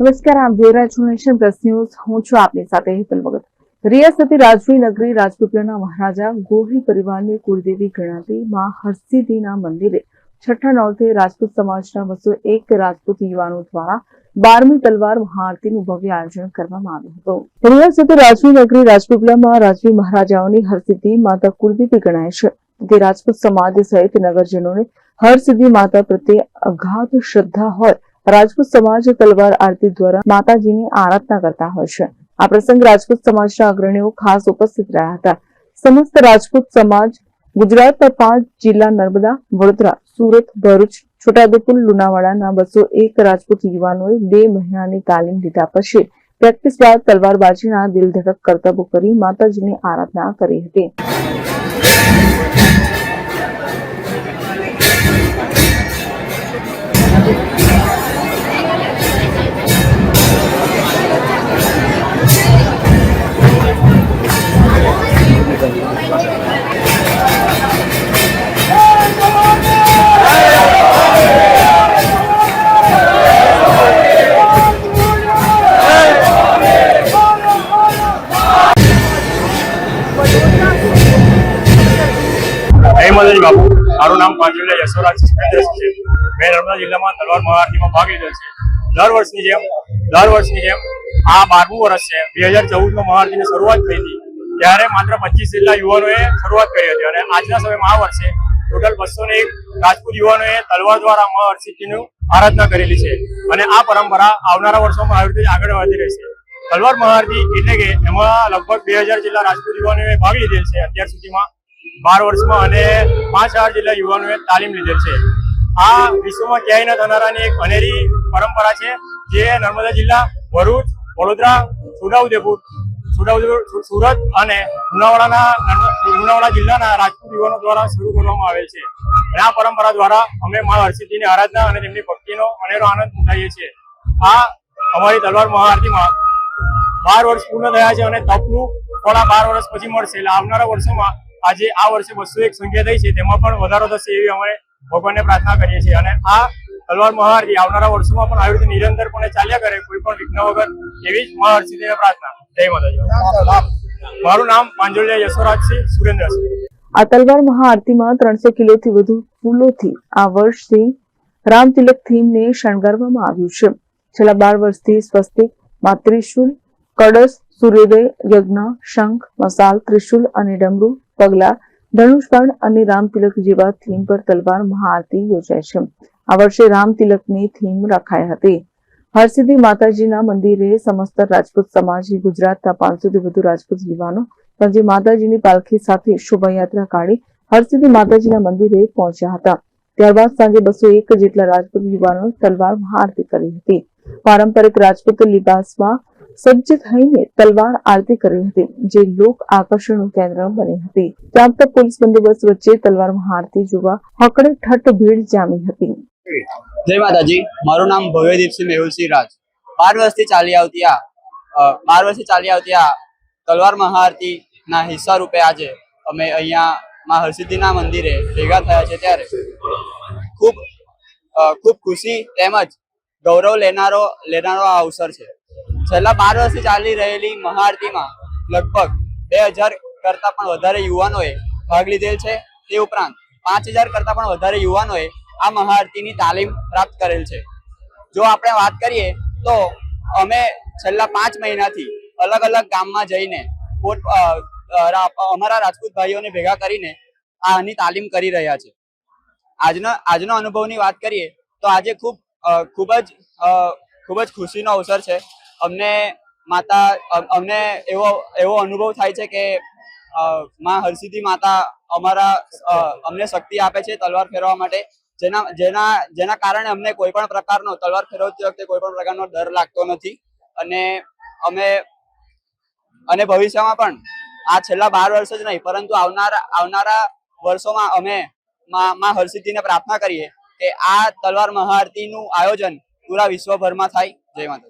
નમસ્કાર આપ જોઈ રહ્યા છો નેશન પ્લસ ન્યૂઝ. હું છું આપની સાથે હેતલ ભગત. રિયાસતી રાજવી નગરી રાજપીપળાના મહારાજા ગોહિલ પરિવારની કુળદેવી ગણાતી માં હરસિદ્ધિના મંદિરે છઠ્ઠા નોરતે રાજપૂત સમાજના બસો એક રાજપૂત યુવાનો દ્વારા બારમી તલવાર મહાઆરતીનું ભવ્ય આયોજન કરવામાં આવ્યું હતું. રિયાસતી રાજવી નગરી રાજપીપળામાં રાજવી મહારાજાઓની હરસિદ્ધિ માતા કુળદેવી ગણાય છે. તે રાજપૂત સમાજ સહિત નગરજનોને હરસિદ્ધિ માતા પ્રત્યે અગાધ શ્રદ્ધા હોય રાજપૂત સમાજ તલવાર આરતી દ્વારા માતાજીની આરાધના કરતા હોય છે. આ પ્રસંગે રાજપૂત સમાજના અગ્રણીઓ ખાસ ઉપસ્થિત રહ્યા હતા. સમસ્ત રાજપૂત સમાજ ગુજરાતના પાંચ જિલ્લા નર્મદા, વડોદરા, સુરત, ભરૂચ, છોટાઉદેપુર, લુણાવાડાના બસો એક રાજપૂત યુવાનોએ બે મહિનાની તાલીમ લીધા પછી પ્રેક્ટિસ બાદ તલવારબાજીના દિલધડક કરતબો કરી માતાજીની આરાધના કરી હતી. જય બાપુ. છે. છે. છે ચૌદમાં મહાઆરતીની શરૂઆત થઈ હતી. ત્યારે માત્ર પચીસ જેટલા યુવાનોએ શરૂઆત કરી હતી. અને આજના સમયમાં આ વર્ષે ટોટલ બસો ને એક રાજપૂત યુવાનોએ તલવાર દ્વારા મહર્ષિજીનું આરાધના કરેલી છે. અને આ પરંપરા આવનારા વર્ષોમાં આવી રીતે આગળ વધી રહેશે તલવાર મહાઆરતી એટલે કે એમાં લગભગ બે હજાર રાજપૂત યુવાનોએ ભાગ લીધેલ છે. અત્યાર સુધીમાં બાર વર્ષમાં અને પાંચ હજાર જેટલા યુવાનોએ તાલીમ લીધેલ છે. આ વિશ્વમાં ક્યાંય ન થનારાની એક અનેરી પરંપરા છે, જે નર્મદા જિલ્લા, ભરૂચ, વડોદરા છોટાઉદેપુર છોટાઉદેપુર સુરત અને લુણાવાડાના લુણાવાડા જિલ્લાના રાજપૂત યુવાનો દ્વારા શરૂ કરવામાં આવેલ છે. અને આ પરંપરા દ્વારા અમે મા હર્ષિદ્ધિની આરાધના અને તેમની ભક્તિનો અનેરો આનંદ ઉઠાવીએ છીએ. આ અમારી તલવાર મહાઆરતીમાં બાર વર્ષ પૂર્ણ થયા છે અને તપનું થોડા બાર વર્ષ પછી મળશે. એટલે આવનારા વર્ષોમાં આજે આ વર્ષે બસો એક સંખ્યા થઈ છે. તેમાં પણ વધારો થશે એવી અમે ભગવાનને પ્રાર્થના કરીએ છીએ. અને આ તલવાર મહાઆરતી આવનારા વર્ષોમાં પણ આવી રીતે નિરંતરપણે ચાલ્યા કરે, કોઈ પણ વિઘ્ન વગર એવી જ મહાઆરતીને પ્રાર્થના. જય માતાજી. મારું નામ પાંજોલિયા યશોરાજસિંહ સુરેન્દ્રસિંહ. આ તલવાર મહાઆરતીમાં ત્રણસો કિલોથી વધુ ફૂલોથી આ વર્ષથી રામતિલક થીમને શણગારવામાં આવ્યું છે. છેલ્લા બાર વર્ષથી સ્વસ્તિક, માતૃશુલ કળશ, સૂર્યોદય, યજ્ઞ, શંખ, મસાલ ત્રિશુલ અને ડમરુ, પગલા ધનુષબાણ અને રામતિલક જેવા થીમ પર તલવાર મહાઆરતી યોજાય છે. આ વર્ષે રામતિલકની થીમ રખાઈ હતી. હરસિદ્ધિ માતાજીના મંદિરે સમસ્ત રાજપૂત સમાજે, ગુજરાતના પાંચસોથી વધુ રાજપૂત યુવાનો સાંજે માતાજીની પાલખી સાથે શોભાયાત્રા કાઢી હરસિદ્ધિ માતાજીના મંદિરે પહોંચ્યા હતા. ત્યારબાદ સાંજે બસો એક જેટલા રાજપૂત યુવાનો તલવાર મહાઆરતી કરી હતી. પારંપરિક રાજપૂત લિબાસમાં સજ્જ થઈને તલવાર આરતી કરી હતી, જે લોક આકર્ષણનું કેન્દ્ર બની હતી. ચાંપતા પોલીસ બંદોબસ્ત વચ્ચે તલવાર મહાઆરતી જોવા હકડે ઠઠ ભીડ જામી હતી. જય માતાજી, મારું નામ ભવ્યદીપસિંહ મેહુલસિંહ રાજ. બાર વર્ષથી ચાલી આવતી આ બાર વર્ષથી ચાલી આવતી આ તલવાર મહાઆરતી ના હિસ્સા રૂપે આજે અમે અહીંયા માં હરસિદ્ધિના મંદિરે ભેગા થયા છે ત્યારે. ખૂબ ખૂબ ખુશી, તેમજ ગૌરવ લેનારો લેનારો આ અવસર છે. છેલ્લા બાર વર્ષથી ચાલી રહેલી મહાઆરતીમાં લગભગ બે હજાર કરતા પણ વધારે યુવાનોએ ભાગ લીધેલ છે. તે ઉપરાંત પાંચ હજાર કરતા પણ વધારે યુવાનોએ આ મહાઆરતીની તાલીમ પ્રાપ્ત કરેલ છે. જો આપણે વાત કરીએ તો અમે છેલ્લા પાંચ મહિનાથી અલગ અલગ ગામમાં જઈને અમારા રાજપૂત ભાઈઓને ભેગા કરીને આની તાલીમ કરી રહ્યા છે. આજનો આજનો અનુભવની વાત કરીએ તો આજે ખૂબ ખૂબ જ ખૂબ જ ખુશીનો અવસર છે. અમને માતા અમને એવો એવો અનુભવ થાય છે કે માં હરસિદ્ધિ માતા અમારા અમને શક્તિ આપે છે તલવાર ફેરવા માટે. જેના જેના જેના કારણે અમને કોઈ પણ પ્રકારનો, તલવાર ફેરવતી વખતે કોઈ પણ પ્રકારનો ડર લાગતો નથી. અને અમે, અને ભવિષ્યમાં પણ, આ છેલ્લા બાર વર્ષ જ નહીં, પરંતુ આવનારા આવનારા વર્ષોમાં અમે માં હરસિદ્ધિને પ્રાર્થના કરીએ કે આ તલવાર મહાઆરતીનું આયોજન પૂરા વિશ્વભરમાં થાય. જય માતા